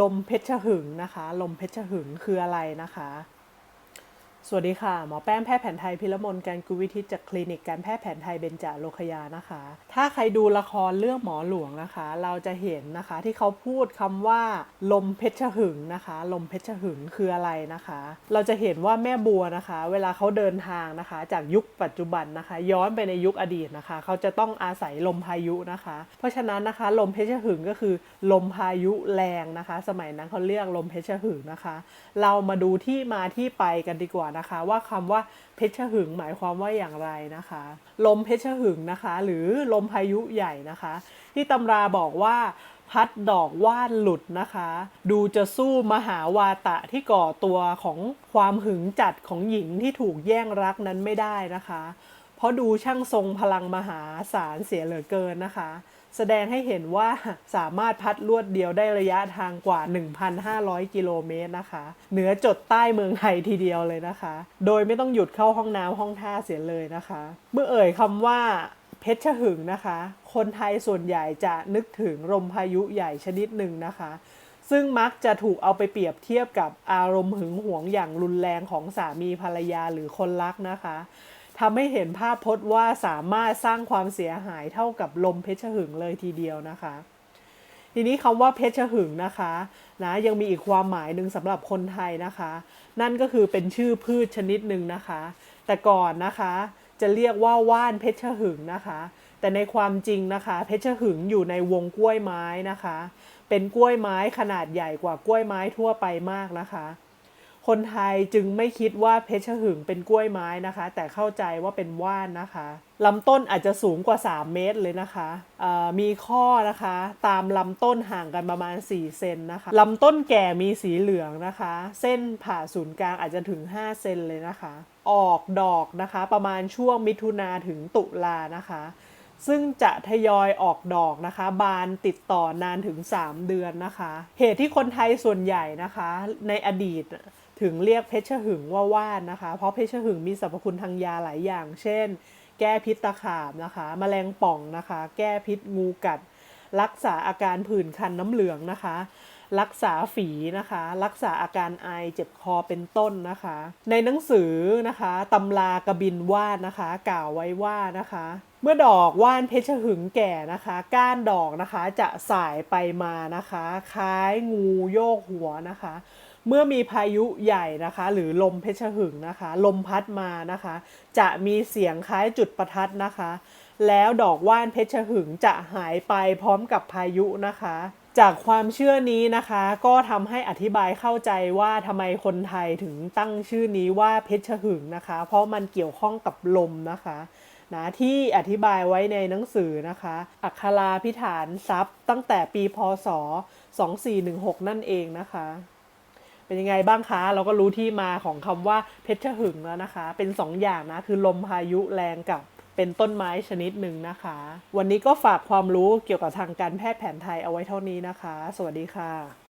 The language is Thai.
ลมเพชรหึงนะคะ ลมเพชรหึงคืออะไรนะคะ สวัสดีค่ะ หมอแป้งแพทย์แผนไทยพิรมนการกุวิทิตจากคลินิกการแพทย์แผนไทยเบญจโลคยานะคะ ถ้าใครดูละครเรื่องหมอหลวงนะคะ เราจะเห็นนะคะที่เขาพูดคำว่าลมเพชรหึงนะคะ ลมเพชรหึงคืออะไรนะคะ เราจะเห็นว่าแม่บัวนะคะ เวลาเขาเดินทางนะคะ จากยุคปัจจุบันนะคะ ย้อนไปในยุคอดีตนะคะ เขาจะต้องอาศัยลมพายุนะคะ เพราะฉะนั้นนะคะ ลมเพชรหึงก็คือลมพายุแรงนะคะ สมัยนั้นเขาเรียกลมเพชรหึงนะคะ เรามาดูที่มาที่ไปกันดีกว่านะคะ ว่าคำว่าเพชรหึงหมายความว่าอย่างไรนะคะ ลมเพชรหึงนะคะ หรือลมพายุใหญ่นะคะ ที่ตำราบอกว่าพัดดอกว่านหลุดนะคะ ดูจะสู้มหาวาตะที่ก่อตัวของความหึงจัดของหญิงที่ถูกแย่งรักนั้นไม่ได้นะคะ เพราะดูช่างทรงพลังมหาศาลเสียเหลือเกินนะคะ แสดงให้เห็นว่าสามารถพัดลวดเดียวได้ระยะทางกว่า 1,500 กิโลเมตรนะคะ เหนือจดใต้เมืองไทยทีเดียวเลยนะคะ โดยไม่ต้องหยุดเข้าห้องน้ำห้องท่าเสียเลยนะคะ เมื่อเอ่ยคำว่าเพชรหึงนะคะ คนไทยส่วนใหญ่จะนึกถึงลมพายุใหญ่ชนิดหนึ่งนะคะ ซึ่งมักจะถูกเอาไปเปรียบเทียบกับอารมณ์หึงหวงอย่างรุนแรงของสามีภรรยาหรือคนรักนะคะ ทำให้เห็นภาพพจน์ว่าสามารถสร้างความเสียหายเท่ากับลมเพชรหึงเลยทีเดียวนะคะ ทีนี้คำว่าเพชรหึงนะคะนะยังมีอีกความหมายหนึ่งสำหรับคนไทยนะคะ นั่นก็คือเป็นชื่อพืชชนิดหนึ่งนะคะ แต่ก่อนนะคะจะเรียกว่าว่านเพชรหึงนะคะ แต่ในความจริงนะคะ เพชรหึงอยู่ในวงกล้วยไม้นะคะ เป็นกล้วยไม้ขนาดใหญ่กว่ากล้วยไม้ทั่วไปมากนะคะ คนไทยจึงไม่คิดว่าเพชรหึงเป็นกล้วยไม้นะคะ แต่เข้าใจว่าเป็นว่านนะคะลำต้นอาจจะสูงกว่า 3 เมตรเลยนะคะมีข้อนะคะ ตามลำต้นห่างกันประมาณ 4 เซนนะคะลำต้นแก่มีสีเหลืองนะคะ เส้นผ่าศูนย์กลางอาจจะถึง 5 เซนเลยนะคะ ออกดอกนะคะ ประมาณช่วงมิถุนาถึงตุลานะคะ ซึ่งจะทยอยออกดอกนะคะ บานติดต่อนานถึง 3 เดือนนะคะ เหตุที่คนไทยส่วนใหญ่นะคะ ในอดีตถึงเรียกเพชรหึงว่าว่านนะคะ เพราะเพชรหึงมีสรรพคุณทางยาหลายอย่าง เช่น แก้พิษตะขาบนะคะมแมลงป่องนะคะ แก้พิษงูกัด รักษาอาการผื่นคันน้ำเหลืองนะคะ รักษาฝีนะคะ รักษาอาการไอเจ็บคอเป็นต้นนะคะ ในหนังสือนะคะตำรากระบินว่านนะคะ กล่าวไว้ว่านะคะ เมื่อดอกว่านเพชรหึงแก่นะคะ ก้านดอกนะคะจะสายไปมานะคะ คล้ายงูโยกหัวนะคะ เมื่อมีพายุใหญ่นะคะ หรือลมเพชรหึงนะคะ ลมพัดมานะคะ จะมีเสียงคล้ายจุดประทัดนะคะ แล้วดอกว่านเพชรหึงจะหายไปพร้อมกับพายุนะคะจากความเชื่อนี้นะคะก็ทำให้อธิบายเข้าใจว่าทำไมคนไทยถึงตั้งชื่อนี้ว่าเพชรหึงนะคะ เพราะมันเกี่ยวข้องกับลมนะคะ นะที่อธิบายไว้ในหนังสือนะคะ อัคราพิฐานทรัพย์ ตั้งแต่ปีพศ 2416 นั่นเองนะคะ เป็นยังไงบ้างคะ เราก็รู้ที่มาของคำว่าเพชรหึงแล้วนะคะ เป็นสองอย่างนะ คือลมพายุแรงกับเป็นต้นไม้ชนิดหนึ่งนะคะ วันนี้ก็ฝากความรู้เกี่ยวกับทางการแพทย์แผนไทยเอาไว้เท่านี้นะคะ สวัสดีค่ะ